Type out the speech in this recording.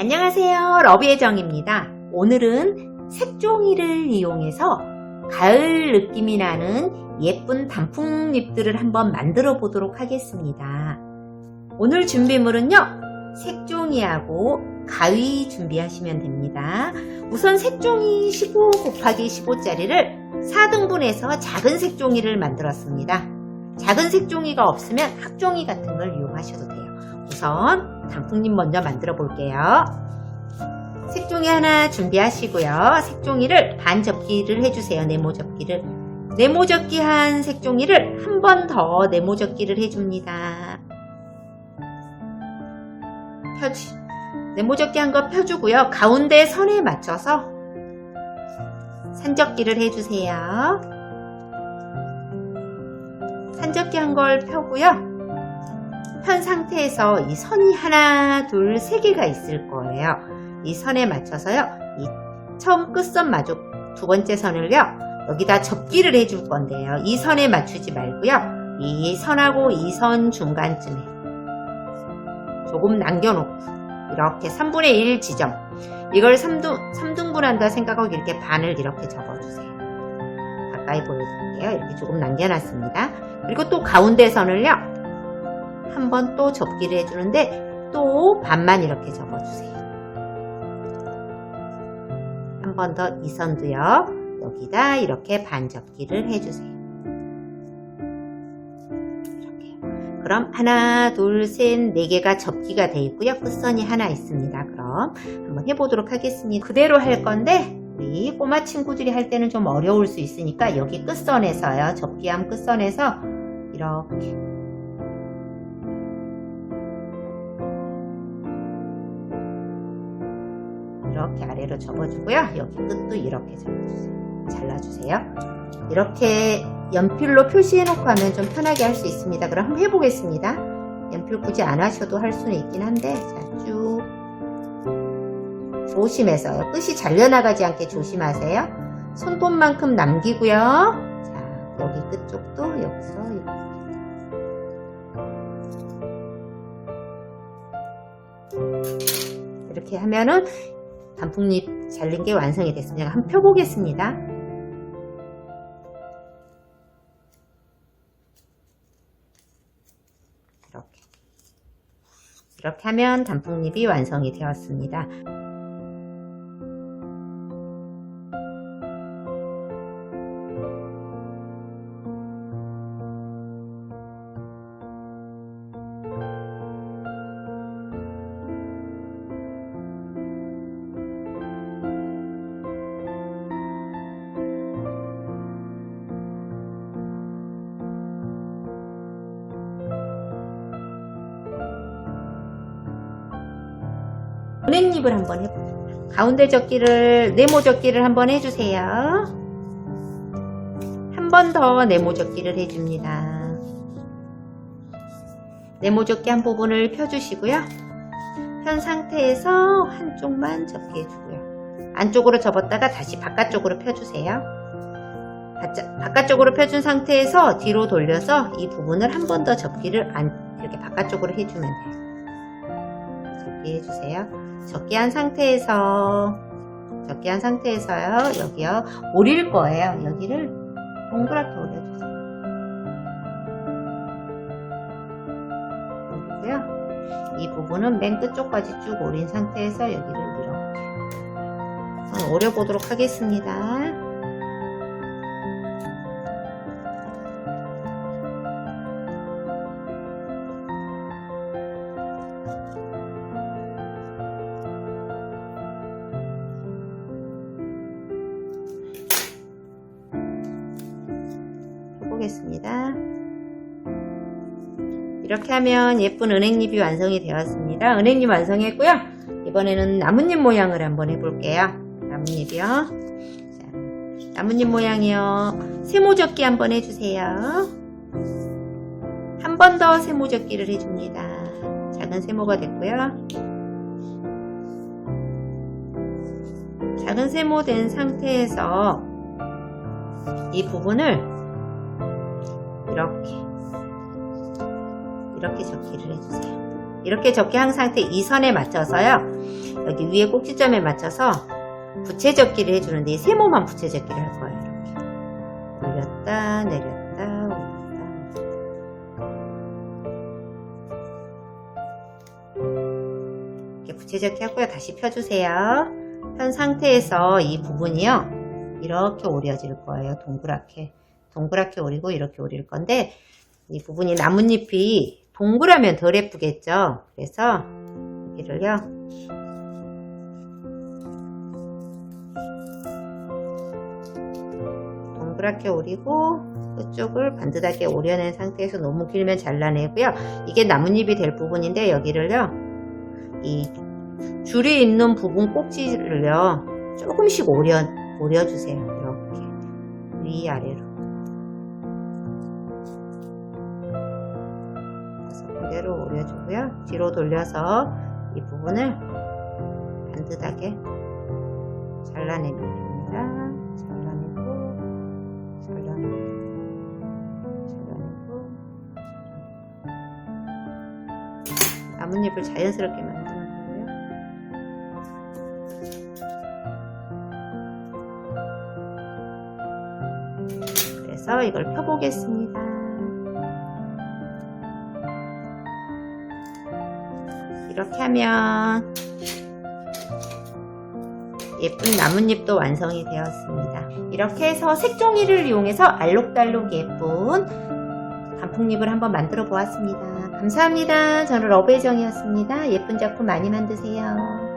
안녕하세요. 러비의정입니다. 오늘은 색종이를 이용해서 가을 느낌이 나는 예쁜 단풍잎들을 한번 만들어 보도록 하겠습니다. 오늘 준비물은요. 색종이하고 가위 준비하시면 됩니다. 우선 색종이 15 곱하기 15짜리를 4등분해서 작은 색종이를 만들었습니다. 작은 색종이가 없으면 학종이 같은 걸 이용하셔도 돼요. 우선 단풍잎 먼저 만들어 볼게요. 색종이 하나 준비하시고요. 색종이를 반 접기를 해주세요. 네모 접기를. 네모 접기 한 색종이를 한 번 더 네모 접기를 해줍니다. 펴주, 네모 접기 한 거 펴주고요. 가운데 선에 맞춰서 산접기를 해주세요. 산접기 한 걸 펴고요. 편 상태에서 이 선이 하나, 둘, 세 개가 있을 거예요. 이 선에 맞춰서요. 이 처음 끝선 마주 두 번째 선을요. 여기다 접기를 해줄 건데요. 이 선에 맞추지 말고요. 이 선하고 이 선 중간쯤에 조금 남겨놓고 이렇게 3분의 1 지점 이걸 3등, 3등분 한다 생각하고 이렇게 반을 이렇게 접어주세요. 가까이 보여드릴게요. 이렇게 조금 남겨놨습니다. 그리고 또 가운데 선을요. 한 번 또 접기를 해주는데 또 반만 이렇게 접어주세요. 한 번 더 이 선도요. 여기다 이렇게 반 접기를 해주세요. 그럼 하나, 둘, 셋, 네 개가 접기가 돼 있고요. 끝선이 하나 있습니다. 그럼 한번 해보도록 하겠습니다. 그대로 할 건데 우리 꼬마 친구들이 할 때는 좀 어려울 수 있으니까 여기 끝선에서요. 접기함 끝선에서 이렇게 이렇게 아래로 접어주고요. 여기 끝도 이렇게 접어주세요. 잘라주세요. 이렇게 연필로 표시해놓고 하면 좀 편하게 할 수 있습니다. 그럼 한번 해보겠습니다. 연필 굳이 안 하셔도 할 수는 있긴 한데 자, 쭉 조심해서요. 끝이 잘려나가지 않게 조심하세요. 손톱만큼 남기고요. 자, 여기 끝쪽도 여기서 이렇게 이렇게 하면은 단풍잎 잘린 게 완성이 됐습니다. 한번 펴보겠습니다. 이렇게. 이렇게 하면 단풍잎이 완성이 되었습니다. 은행잎을 한번 해볼게요. 가운데 접기를 네모 접기를 한번 해주세요. 한 번 더 네모 접기를 해줍니다. 네모 접기 한 부분을 펴주시고요. 편 상태에서 한쪽만 접기 해주고요. 안쪽으로 접었다가 다시 바깥쪽으로 펴주세요. 바깥쪽으로 펴준 상태에서 뒤로 돌려서 이 부분을 한 번 더 접기를 안, 이렇게 바깥쪽으로 해주면 돼요. 접기 해주세요. 적기한 상태에서 적기한 상태에서요. 여기요. 오릴 거예요. 여기를 동그랗게 올려주세요. 오리고요. 이 부분은 맨 끝쪽까지 쭉 오린 상태에서 여기를 이렇게 오려보도록 하겠습니다 해보겠습니다. 이렇게 하면 예쁜 은행잎이 완성이 되었습니다. 은행잎 완성했고요. 이번에는 나뭇잎 모양을 한번 해볼게요. 나뭇잎이요. 자, 나뭇잎 모양이요. 세모접기 한번 해주세요. 한 번 더 세모접기를 해줍니다. 작은 세모가 됐고요. 작은 세모 된 상태에서 이 부분을 이렇게 이렇게 접기를 해주세요. 이렇게 접기 한 상태 이 선에 맞춰서요. 여기 위에 꼭지점에 맞춰서 부채 접기를 해주는데 이 세모만 부채 접기를 할 거예요. 이렇게 올렸다 내렸다 올렸다 이렇게 부채 접기 하고요. 다시 펴주세요. 편 상태에서 이 부분이요. 이렇게 오려질 거예요. 동그랗게. 동그랗게 오리고 이렇게 오릴 건데 이 부분이 나뭇잎이 동그라면 덜 예쁘겠죠. 그래서 여기를요. 동그랗게 오리고 끝쪽을 반듯하게 오려낸 상태에서 너무 길면 잘라내고요. 이게 나뭇잎이 될 부분인데 여기를요. 이 줄이 있는 부분 꼭지를요. 조금씩 오려, 오려주세요. 이렇게 위아래로. 다섯 군데로 오려주고요. 뒤로 돌려서 이 부분을 반듯하게 잘라내면 됩니다. 잘라내고, 잘라내고, 잘라내고. 나뭇잎을 자연스럽게 만드는 거고요. 그래서 이걸 펴보겠습니다. 이렇게 하면 예쁜 나뭇잎도 완성이 되었습니다. 이렇게 해서 색종이를 이용해서 알록달록 예쁜 단풍잎을 한번 만들어 보았습니다. 감사합니다. 저는 러브의정이었습니다. 예쁜 작품 많이 만드세요.